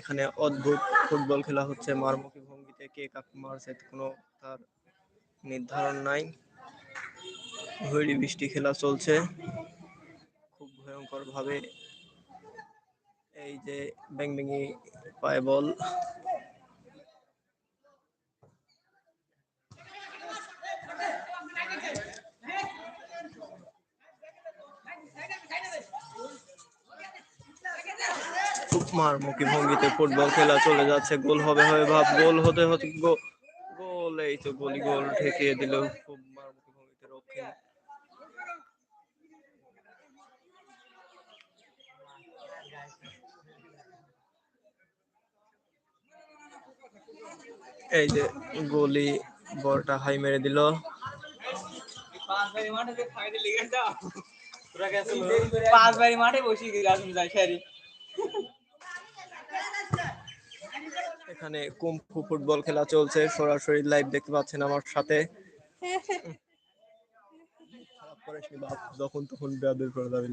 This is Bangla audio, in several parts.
এখানে অদ্ভুত ফুটবল খেলা হচ্ছে। মারমুখী ভঙ্গিতে কে কাকে মারছে কোনো তার নির্ধারণ নাই। হুইড়ি বৃষ্টি খেলা চলছে। খুব ভয়ঙ্কর ভাবে এই যে ব্যাং ব্যাঙি পায় বল খুব মারমুখী ভঙ্গিতে ফুটবল খেলা চলে যাচ্ছে, গোল হবে হবে ভাব, গোল হতে হতে গোল, এই তো গোলি গোল ঠেকিয়ে দিল মারমুখী ভঙ্গিতে এই যে গোলি, বলটা হাই মেরে দিল। পাঁচ বাড়ি মাঠে বসে গেলাম যাই এখানে কুম্ফু ফুটবল খেলা চলছে। সরাসরি লাইভ দেখতে পাচ্ছেন আমার সাথে। যখন তখন বেয়াদের করে দাবি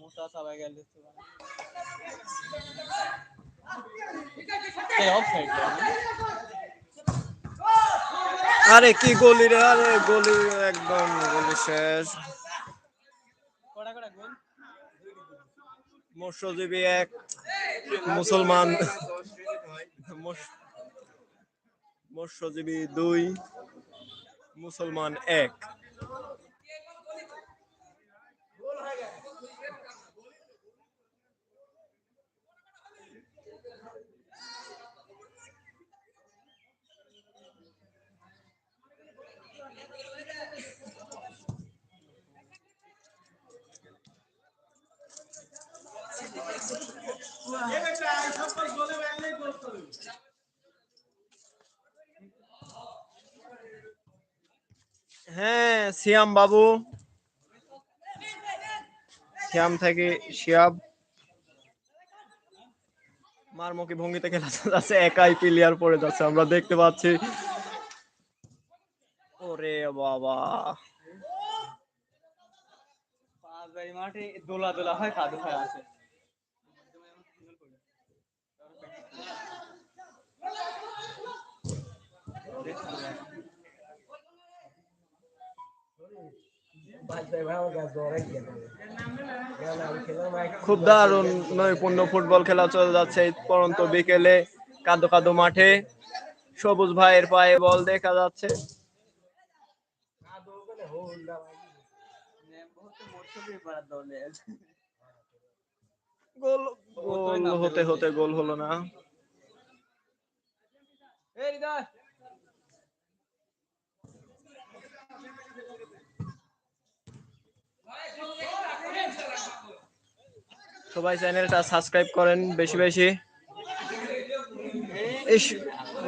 মোটা সবাই গেল আরে কি গলি রে, আরে গলি একদম গলি শেষ। মৎস্যজীবী এক মুসলমান। মৎস- মৎস্যজীবী দুই মুসলমান এক। হ্যাঁ সিয়াম বাবু। সিয়াম থেকে শিয়াব। মারমুখী ভঙ্গিতে খেলা যাচ্ছে, একাই প্লেয়ার পড়ে যাচ্ছে, আমরা দেখতে পাচ্ছি। ওরে বাবা। মাঠে দোলা দোলা হয় কাদু হয় আছে। খুব দারুণ নৈপুণ্য ফুটবল খেলা চলে যাচ্ছে পরন্ত বিকেলে, কাদো কাদো মাঠে। সবুজ ভাইয়ের পায়ে বল দেখা যাচ্ছে। গোল গোল হতে হতে গোল হলো না। সবাই চ্যানেলটা সাবস্ক্রাইব করেন বেশি বেশি।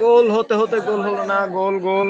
গোল হতে হতে গোল হলো না গোল গোল।